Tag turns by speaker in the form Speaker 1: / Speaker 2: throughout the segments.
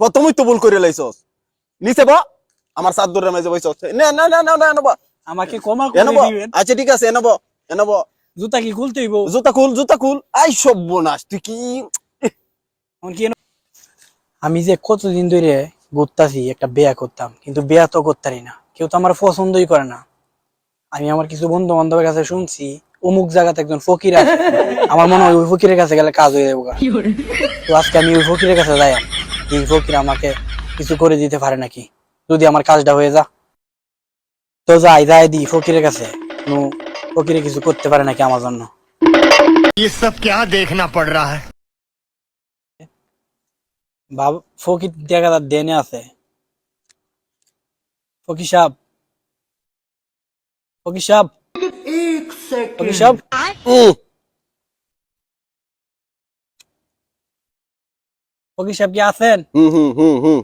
Speaker 1: প্রথমই তো ভুল করে লাইছস? নিচে বা আমার সাত দূরের মাঝে বইছস। না না না না না
Speaker 2: আমাকে ক্ষমা করে দিবেন।
Speaker 1: আচ্ছা ঠিক আছে এনব এনব।
Speaker 2: জুতা কি খুলতে হইব?
Speaker 1: জুতা খুল জুতা খুল। আই সব বোনাস তুই কি?
Speaker 2: আমি যে কতদিন ধরে ঘুরতাছি একটা বেয়া করতাম কিন্তু বেয়া তো করতারি না। কেউ তো আমার পছন্দই করে না। আমি আমার কিছু বন্ধু বান্ধবের কাছে শুনছি অমুক জায়গাতে একজন ফকির আছে। আমার মনে হয় ওই ফকিরের কাছে গেলে কাজ হয়ে যাব। তো আজকে আমি ওই ফকিরের কাছে যাই এই ফকির আমাকে কিছু করে দিতে পারে নাকি যদি আমার কাজটা হয়ে যা তো যাই যাই দি ফকিরের কাছে কোনো ফকিরে কিছু করতে পারে নাকি আমার জন্য
Speaker 3: ये सब क्या देखना पड़ रहा है
Speaker 2: বাব ফকির দেখা তার দেনে আছে ফকির সাহেব ফকির সাহেব ফকির সাহেব ফকির সাহেব কি আছেন?
Speaker 1: হুম হুম হুম হুম।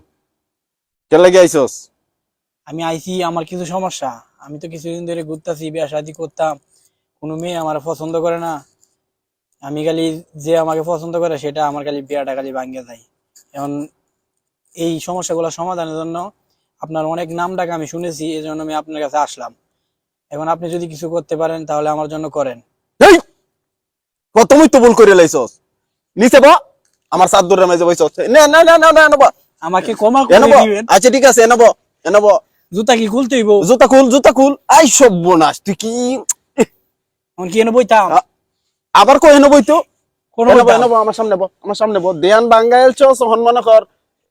Speaker 1: কে লাগে আইছস
Speaker 2: আমি আইছি আমার কিছু সমস্যা। আমি তো কিছুদিন ধরে ঘুরতাছি বিয়া শাদি করতাম। কোনো মেয়ে আমার পছন্দ করে না। আমি খালি যে আমাকে পছন্দ করে সেটা আমার খালি বিয়াটা খালি যায়। এখন এই সমস্যাগুলো সমাধানের জন্য আপনার অনেক নাম ডাক আমি শুনেছি এই জন্য আমি আপনার কাছে আসলাম। এখন আপনি যদি কিছু করতে পারেন তাহলে আমার জন্য করেন।
Speaker 1: এই তো ভুল করে লাইছস? নিচে বা! আমার সাত দূরের মাঝে বইছস না না না না না এনব।
Speaker 2: আমাকে ক্ষমা করে দিবেন।
Speaker 1: আচ্ছা ঠিক আছে এনব এনব।
Speaker 2: জুতা কি খুলতে হইব?
Speaker 1: জুতা খুল জুতা খুল। আই সব বোনাস তুই কি?
Speaker 2: এখন কি এনে বইতাম
Speaker 1: আ- আবার কই এনে বইতো
Speaker 2: কোন?
Speaker 1: এনে বই, আমার সামনে বো আমার সামনে বো দেয়ান বাঙ্গাইল চস হন কর।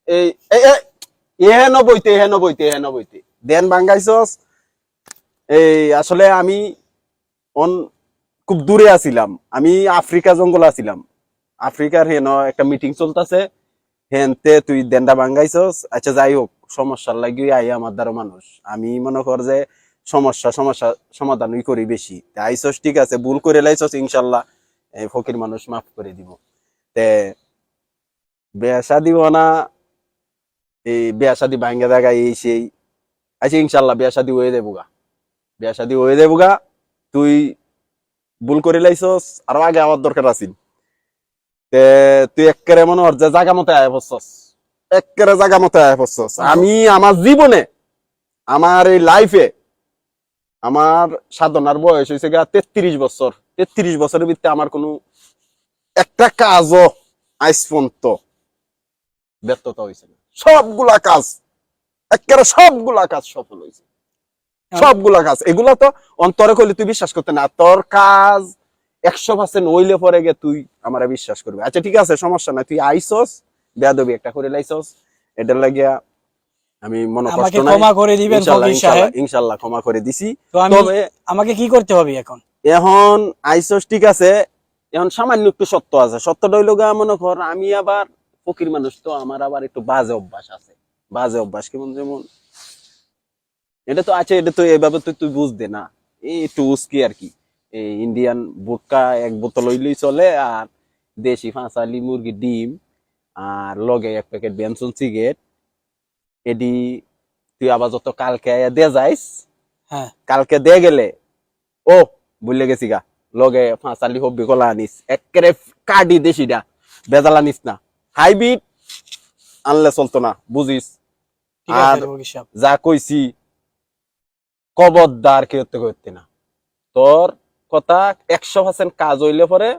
Speaker 1: এই এই এই, এহে নবইতে এহে নবইতে এহে নবইতে দেয়ান বাঙ্গাইছস এই আসলে আমি অন খুব দূরে আছিলাম। আমি আফ্রিকা জঙ্গল আছিলাম। আফ্রিকার হেন একটা মিটিং চলতেছে। হেনতে তুই দেন্ডা বাঙ্গাইছস আচ্ছা যাই হোক সমস্যার লাগি আই আমার দ্বারা মানুষ। আমি মনে কর যে সমস্যা সমস্যা সমাধানই করি বেশি। আইসস ঠিক আছে, ভুল করে লাইছস, ইনশাল্লাহ ফকির মানুষ মাফ করে দিব। তে বেসা দিব না, এই বিয়া শাদি ভাঙ্গে দেখা এই সেই। আচ্ছা ইনশাল্লাহ, বিয়া শাদি হয়ে দেবো গা। বিয়া শাদি হয়ে দেবো গা, তুই ভুল করে লাইছস, আরও আগে আমার দরকার আছিল। তে তুই একেবারে মনে হর যে জাগা মতো আয় পড়ছস। একেবারে জাগা মতো আয় পড়ছস। আমি আমার জীবনে আমার এই লাইফে আমার সাধনার বয়স হয়েছে গা তেত্রিশ বছর। তেত্রিশ বছরের ভিতরে আমার কোনো একটা কাজও আইস পর্যন্ত ব্যর্থতা হয়েছে না। সবগুলা কাজ একেবারে সবগুলা কাজ সফল হয়েছে সবগুলা কাজ। এগুলা তো অন্তরে করলে তুই বিশ্বাস করতে না। তোর কাজ একশো পার্সেন্ট হইলে পরে গে তুই আমার বিশ্বাস করবি। আচ্ছা ঠিক আছে সমস্যা নাই। তুই আইসস বেয়াদবি একটা করে লাইছস এটার লাগিয়া আমি মনে কষ্ট নাই।
Speaker 2: ক্ষমা করে দিবেন
Speaker 1: ইনশাল্লাহ ক্ষমা করে দিছি। তবে
Speaker 2: আমাকে কি করতে হবে এখন?
Speaker 1: এখন আইসস ঠিক আছে এখন সামান্য একটু সত্য আছে। সত্য রইল গা মনে কর আমি আবার ফকির মানুষ তো আমার আবার একটু বাজে অভ্যাস আছে। বাজে অভ্যাস কেমন যেমন এটা তো আছে এটা তো এভাবে তো তুই বুঝদে না। এই একটু উস্কি আর কি। এই ইন্ডিয়ান বুটকা এক বোতল হইলেই চলে আর দেশি ফাঁসালি মুরগি ডিম আর লগে এক প্যাকেট বেনসন সিগারেট এডি তুই আবার যত কালকে দে যাইস
Speaker 2: হ্যাঁ।
Speaker 1: কালকে দে গেলে ও ভুলে গেছি গা। লগে ফাঁসালি হব্বি কলা আনিস একেবারে কাডি দেশিটা বেজাল আনিস না। হাইব্রিড আনলে চলতো না বুঝিস? আর- যা কইছি কবরদার করতে করতে না। তোর কথা একশো পার্সেন্ট কাজ হইলে পরে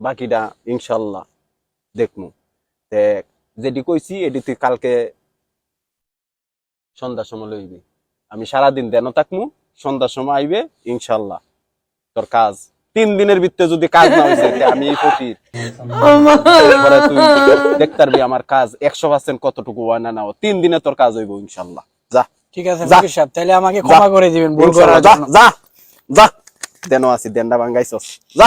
Speaker 1: বাকিটা ইনশাল্লাহ দেখমু। তে যেটি কইছি এটি তুই কালকে সন্ধ্যার সময় লইবি। আমি সারাদিন দেন থাকমু সন্ধ্যার সময় আইবে ইনশাল্লাহ। তোর কাজ। তিন দিনের ভিতরে যদি কাজ না হয়েছে আমি এই ফকির তুই দেখতে পারবি আমার কাজ একশো পার্সেন্ট কতটুকু হয় না না হয়। তিন দিনে তোর কাজ হইব ইনশাল্লাহ। যা।
Speaker 2: ঠিক আছে ফকির সাহেব তাহলে আমাকে ক্ষমা করে দিবেন ভুল করার জন্য।
Speaker 1: যা যা। দেন আছি দেনটা ভাঙ্গাইছস যা!